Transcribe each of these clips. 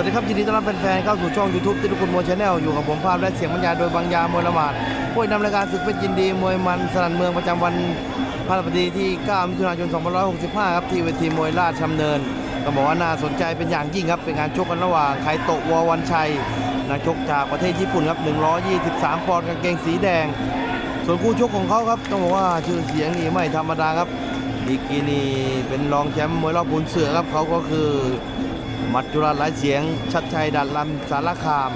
วัสดีครับ ยินดีต้อนรับแฟนๆเข้าสู่ช่อง YouTube ที่ทุกคนมวยชาแนลอยู่กับผมภาพและเสียงบรรยายโดยบางยามวยละหมาดผู้นำรายการศึกเป็นยินดี มวยมันสนันเมืองประจำวันพฤหัสบดีที่ 9 มิถุนายน 2565 ครับ ที่เวทีมวยราชดำเนินต้องบอกว่าน่าสนใจเป็นอย่างยิ่งครับ เป็นการชกกันระหว่างไคโตะวอวันชัยนักชกจากประเทศญี่ปุ่นครับ 123 ปอนด์กางเกงสีแดง ส่วนคู่ชกของเขาครับต้องบอกว่าชื่อเสียงนี่ไม่ธรรมดาครับดีกีนี่เป็นรองแชมป์มวยรอบบุญเสือครับเขาก็คือ มัจจุราชหลายเสียง ชัดชัยดัดลำสารคาม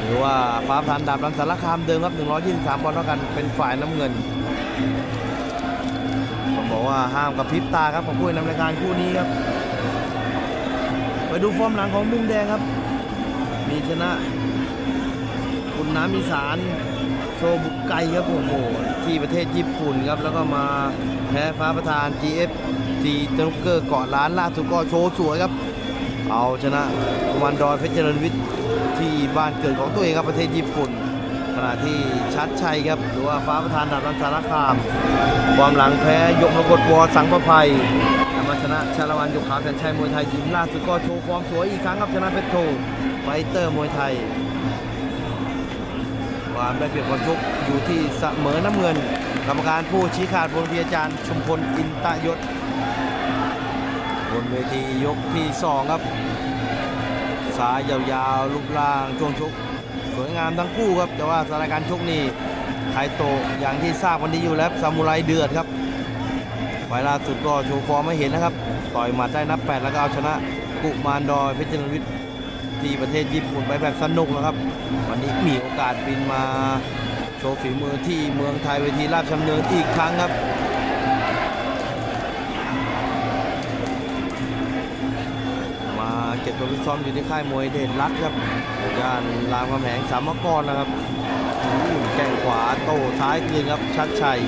หรือว่าฟ้าพันดาบลำสารคามเดิมครับ 123ปอนด์เท่ากันเป็นฝ่ายน้ำเงินต้องบอกว่าห้ามกับพริบตาครับของผู้นำรายการคู่นี้ครับ ไปดูฟอร์มหลังของมุมแดงครับ มีชนะ คุณน้ำอีสานโชบุกไกครับโอ้โหที่ประเทศญี่ปุ่นครับ แล้วก็มาแพ้ฟ้าประธาน GF ทีตนุกเกอร์เกาะล้านล่าสุดก็โชว์สวยครับ เอาชนะกุมารดอยเพชรเจริญวิทย์ที่บ้านเกิดของตัวเองครับประเทศญี่ปุ่น ขณะที่ชัดชัยครับ หรือว่าฟ้าประธานดาบรันสารคาม ความหลังแพ้ยกมกตวอสังประภัยนำมาชนะชาละวันยกขาวแสนชัยมวยไทยยิมล่าสุดก็โชว์ความสวยอีกครั้งครับชนะเพชรโทไฟเตอร์มวยไทยความได้เปรียบความชกอยู่ที่เสมอน้ำเงิน กรรมการผู้ชี้ขาดบนเวียอาจารย์ชุมพลอินตะยศ เวทียกที่สองครับ สายยาวๆรูปร่างช่วงชกสวยงามทั้งคู่ครับ แต่ว่าสถานการณ์ชกนี่ไคโตอย่างที่ทราบวันนี้อยู่แล้วซามูไรเดือดครับไฟล่าสุดก็โชว์ฟอร์มไม่เห็นนะครับ ต่อยหมัดได้นับ 8 แล้วก็เอาชนะกุมารดอยเพชรเจริญวิทย์ที่ประเทศญี่ปุ่นไปแบบสนุกนะครับ วันนี้มีโอกาสบินมาโชว์ฝีมือที่เมืองไทยเวทีราชดำเนินอีกครั้งครับ เก็บตัวซ้อมอยู่ที่ค่ายมวยเด่นรักครับย่านรามคำแหงสามกรนะครับแก่งขวาโต้ซ้ายคืนครับชัดชัย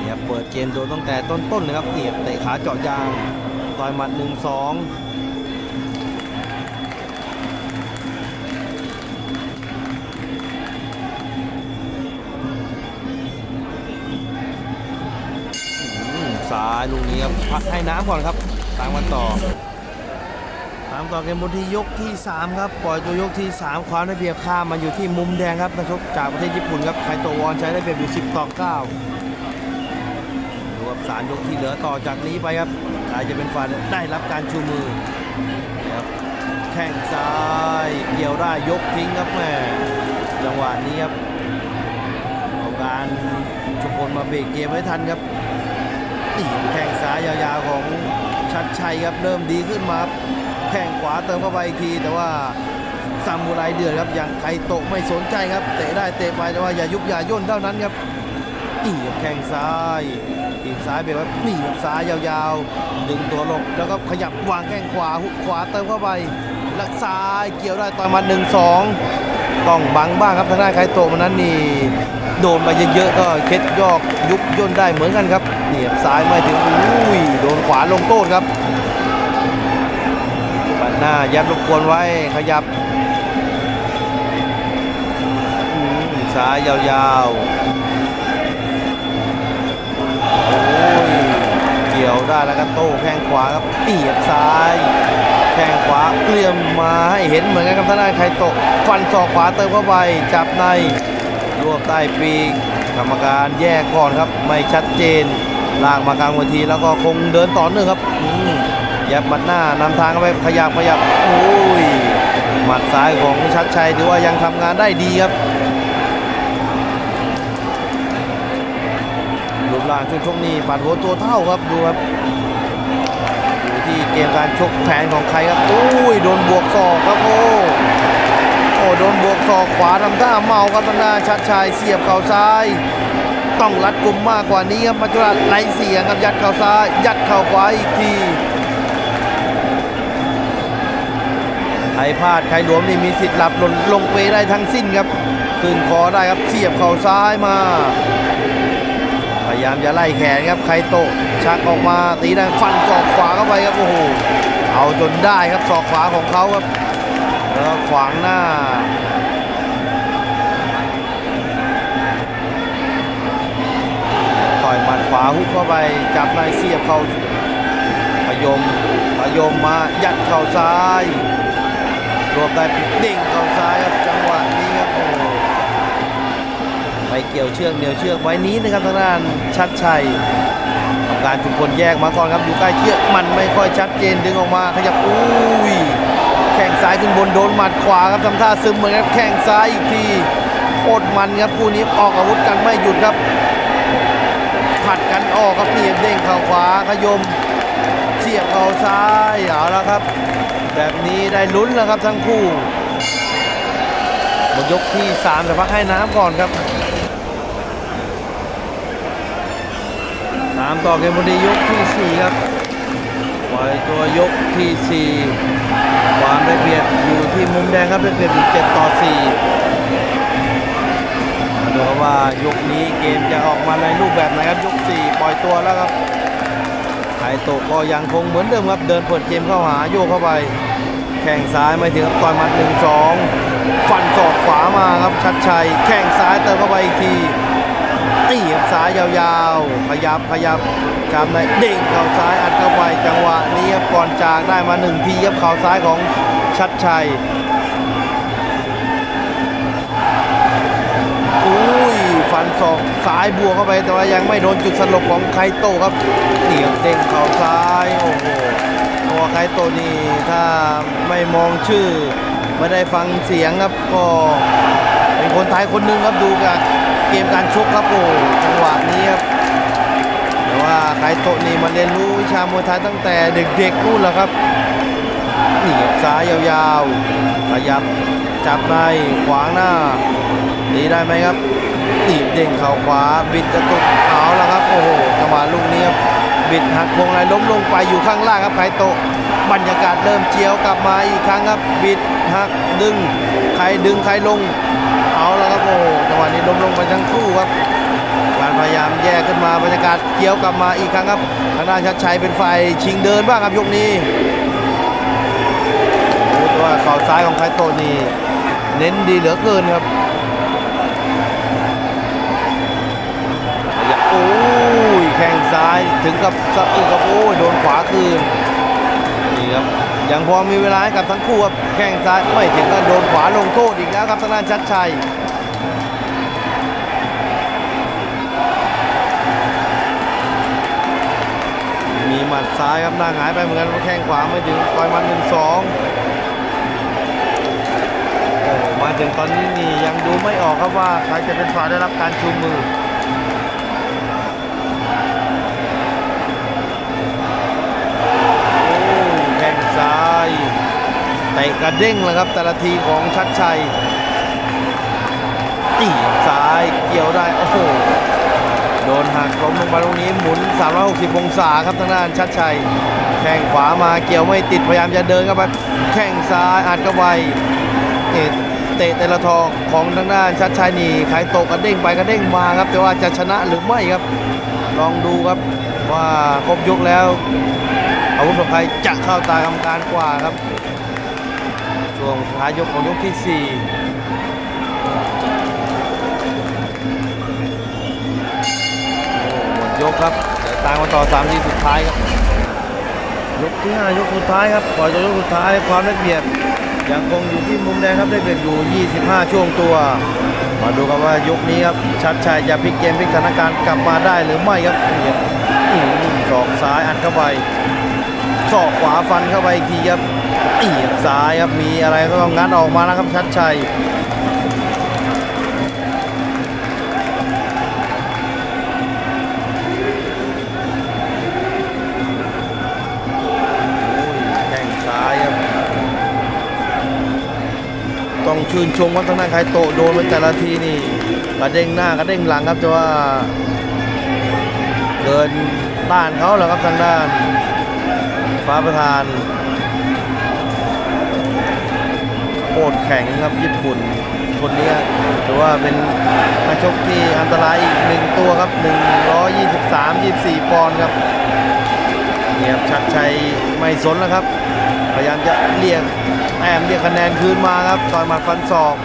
เนี่ยเปิดเกมโดนตั้งแต่ต้นๆนลยครับเตียบเตะขาเจาะยางต่อยหมัด1 2ายลูกนี้ครับพักให้น้ำก่อนครับตามกันต่อตามต่อเกมบนที่ยกที่ 3 ครับปล่อยตัวยกที่ 3 ความได้เปรียบข้ามมาอยู่ที่มุมแดงครับนักชกจากประเทศญี่ปุ่นครับไคโตวอนใช้ได้เปรียบอยู่ 10 ต่อ 9 ดูครับสารยกที่เหลือต่อจากนี้ไปครับใครจะเป็นฝ่ายได้รับการชูมือครับแข้งซ้ายเกี่ยวได้ยกทิ้งครับแม่จังหวะนี้ครับเอาการชุมพลมาเบรกเกมไว้ทันครับ นี่แข้งซ้ายยาวๆของชัดชัยครับเริ่มดีขึ้นมาแข้งขวาเติมเข้าไปอีกที แต่ว่าซามูไรเดือดครับอย่างไคโตะไม่สนใจครับเตะได้เตะไปแต่ว่าอย่ายุบอย่าย่นเท่านั้นครับนี่แข้งซ้ายทีซ้ายแบบว่านี่ซ้ายยาวๆดึงตัวลบแล้วก็ขยับวางแข้งขวาหุกขวาเติมเข้าไปล้วซ้ายเกี่ยวได้ต่อยมาหนึ่งสองต้องบังบ้างครับทางด้านไคโตะมันนั้นนี่ โดนมาเยอะๆก็เคล็ดยอกยุบย่นได้เหมือนกันครับนี่ครับซ้ายไม่ถึงอุ้ยโดนขวาลงโต้นครับปัดหน้ายับรบกวนไว้ขยับซ้ายยาวๆเกี่ยวได้แล้วก็โต้แข้งขวาครับเตียบซ้ายแข้งขวาเอื้อมมาให้เห็นเหมือนกันครับทางด้านไคโตะฟันศอกขวาเติมเข้าไปจับใน รวบใต้ปีกกรรมการแยกก่อนครับ ไม่ชัดเจนลากมากลางเวทีแล้วก็คงเดินต่อเนื่องครับยับมัดหน้านำทางไปขยับขยับโอ้ยหมัดซ้ายของชัดชัยถือว่ายังทำงานได้ดีครับรูปร่างช่วงชกนี่ปัดหัวตัวเท่าครับดูครับอยู่ที่เกมการชกแผนของใครครับอุ้ยโดนบวกศอกครับโอ้ โอ้โดนบวกศอกขวาทำท่าเมาครับทางด้านชัดชัยเสียบเข่าซ้าย ต้องรัดกลุ่มมากกว่านี้ครับมัจจุราชไรเสียงครับยัดเข่าซ้าย ยัดเข่าขวาอีกทีใครพลาดใครหลวมนี่มีสิทธิ์หลับหล่นลงเปได้ทั้งสิ้นครับขึ้นคอได้ครับเสียบเข่าซ้ายมา พยายามจะไล่แขนครับไคโตะชักออกมาตีได้ฟันศอกขวาเข้าไปครับโอ้โหเอาจนได้ครับศอกขวาของเขาครับ แล้วขวางหน้า ต่อยหมัดขวาหุกเข้าไปจับในเสียบเข้าพยมพยมมายัดเข่าซ้ายรวมได้ดิ่งเข่าซ้ายครับจังหวะนี้ครับโอ้ไปเกี่ยวเชือกเหนียวเชือกไว้นี้นะครับทางด้านชัดชัยทำการจุมพลแยกมาก่อนครับอยู่ใกล้เชือกมันไม่ค่อยชัดเจนดึงออกมาขยับอุ้ย แข้งซ้ายขึ้นบนโดนหมัดขวาครับทำท่าซึมเหมือนครับแข้งซ้ายอีกทีโคตรมันครับคู่นี้ออกอาวุธกันไม่หยุดครับผัดกันออกครับนี่เด้งเข่าขวาขยมเสียบเข่าซ้ายเอาแล้วครับ แบบนี้ได้ลุ้นแล้วครับทั้งคู่หมดยกที่3แต่พักให้น้ำก่อนครับตามต่อเกมบดียกที่ 4 ครับปล่อยตัวยกที่ 4 ความได้เปรียบอยู่ที่มุมแดงครับได้เปรียบอยู่7ต่อ4มาดูครับว่ายกนี้เกมจะออกมาในรูปแบบไหนครับยก 4 ปล่อยตัวแล้วครับไคโตก็ยังคงเหมือนเดิมครับเดินเปิดเกมเข้าหาโยกเข้าไป แข้งซ้ายไม่ถึงครับต่อยมัดหนึ่งสองฟันศอกขวามาครับชัดชัย แข้งซ้ายเติมเข้าไปอีกทีตีบซ้ายยาวๆ ขยับขยับจำในเด้งเข่าซ้ายอัดเข้าไป จากได้มาหนึ่งทีครับเข่าซ้ายของชัดชัยอุ้ยฟันศอกซ้ายบวกเข้าไปแต่ว่ายังไม่โดนจุดสลบของไคโตครับเหนียวเด้งเข่าซ้ายโอ้โหตัวไคโตนี่ถ้าไม่มองชื่อ ไม่ได้ฟังเสียงครับก็เป็นคนไทยคนหนึงครับดูกับเกมการชกครับโอ้จังหวะนี้ครับ แต่ว่าไคโตะนี่มาเรียนรู้วิชามวยไทยตั้งแต่เด็กๆนู่นแหละครับนี่ซ้ายยาวๆขยับจับในขวางหน้าตีได้ไหมครับตีเด้งเข่าขวาบิดกระตุกเอาแล้วครับ โอ้โหจังหวะลูกนี้ครับบิดหักพวงไหลล้มลงไปอยู่ข้างล่างครับไคโตะบรรยากาศเริ่มเจียวกลับมาอีกครั้งครับ บิดหักดึงใครดึงใครลง เอาแล้วครับโอ้โหจังหวะนี้ล้มลงไปทั้งคู่ครับ การพยายามแยกขึ้นมาบรรยากาศเจียวกลับมาอีกครั้งครับทางด้านชัดชัยเป็นฝ่ายชิงเดินบ้างครับยกนี้โอ้โหแต่ว่าเข่าซ้ายของไคโตนี่เน้นดีเหลือเกินครับโอ้ยแข้งซ้ายถึงกับสะอึกครับโอ้ยโดนขวาคืนนี่ครับยังพอมีเวลาให้กับทั้งคู่ครับแข้งซ้ายไม่ถึงก็โดนขวาลงโทษอีกแล้วครับทางด้านชัดชัย มัดซ้ายครับหน้าหงายไปเหมือนกันแข้งขวาไม่ถึงต่อยมันหนึ่งสองมาถึงตอนนี้นี่ยังดูไม่ออกครับว่าใครจะเป็นฝ่ายได้รับการชูมือโอ้แข้งซ้ายเตะกระเด้งแล้วครับแต่ละทีของชัดชัยตีซ้ายเกี่ยวได้โอ้โห โดนหักล้มลงไปตรงนี้หมุน 360 องศาครับทางด้านชัดชัย แข้งขวามาเกี่ยวไม่ติดพยายามจะเดินเข้าไปแข้งซ้ายอัดเข้าไปเตะแต่ละทองของทางด้านชัดชัยนี่ใครตกกระเด้งไปกระเด้งมาครับ แต่ว่าจะชนะหรือไม่ครับ ลองดูครับว่าครบยกแล้ว อาวุธของใครจะเข้าตากรรมการกว่าครับช่วงท้ายยกของยกที่ 4 ยกครับเดี๋ยวตามมาต่อ3ทีสุดท้ายครับยกที่5ยกสุดท้ายครับปล่อยตัวยกสุดท้ายความได้เปรียบยังคงอยู่ที่มุมแดงครับได้เปรียบอยู่ 25 ช่วงตัว มาดูกันว่ายกนี้ครับชัดชัยจะพลิกเกมพลิกสถานการณ์กลับมาได้หรือไม่ครับนี่ครับอื้อหือศอกซ้ายอัดเข้าไปศอกขวาฟันเข้าไปอีกทีครับเอียบซ้ายครับมีอะไรก็ต้องงัดออกมาแล้วครับชัดชัย ชื่นชมว่าทางด้านไคโตโดนไปแต่ละทีนี่กระเด้งหน้ากระเด้งหลังครับแต่ว่าเกินต้านเขาแล้วครับทางด้าน ฟ้าประธานโคตรแข็งครับญี่ปุ่นคนนี้ถือว่าเป็นนักชกที่อันตรายอีกหนึ่งตัวครับ 123 24 ปอนด์ครับเนี่ยครับชัดชัยไม่สนแล้วครับ พยายามจะเรียกแอมเรียกคะแนนคืนมาครับต่อยหมัดฟันศอก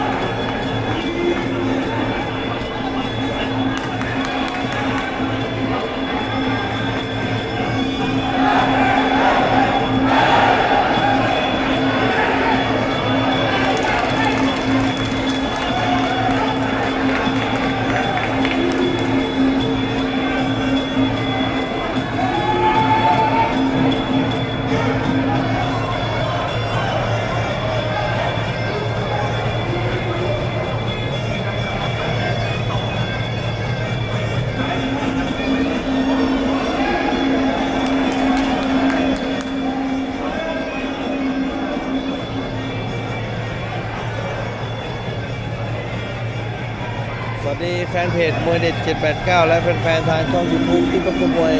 แฟนเพจมวยเด็ด 789 และแฟนๆทางช่อง YouTube ที่ประกมวย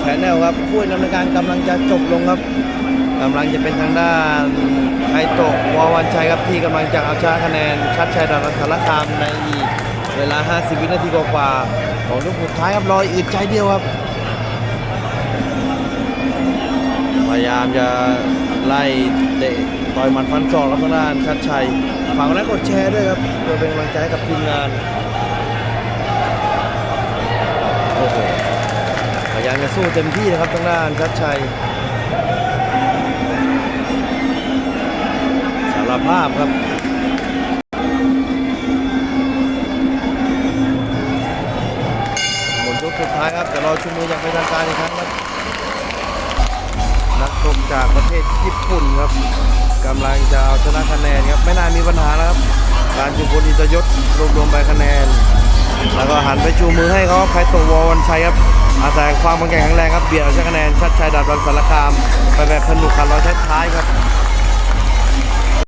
แชนแนลครับผู้ดำเนินการกำลังจะจบลงครับกำลังจะเป็นทางด้านไคโตะวอวันชัยครับที่กำลังจะเอาชนะคะแนนชัดชัยดารัสารคามในเวลา 50 วินาทีกว่าของยกสุดท้ายครับรอยอึดใจเดียวครับ พยายามจะไล่เตะต่อยหมันฟันศอกครับทางด้านชัดชัยฝากกดไลค์กดแชร์ด้วยครับเพื่อเป็นกำลังใจกับทีมงานายามจะสู้เต็มที่นะครับทางด้านชัดชัยสารภาพครับหมดยกสุดท้ายครับแต่รอชุมมืออย่างเป็นทางการอีกครั้งครับนักชมจากประเทศญี่ปุ่นครับกำลังจะเอาชนะคะแนนครับไม่น่ามีปัญหาแล้วครับการจุมพลอินทยศรวบรวมใบคะแนน แล้วก็หันไปชูมือให้เขาใครตกวอวันชัยครับ อาศัยความแข็งแรงครับเบียดเอาชนะคะแนนชัดชัยดาบรันสารคามไปแบบสนุกขันร้อยท้ายๆครับ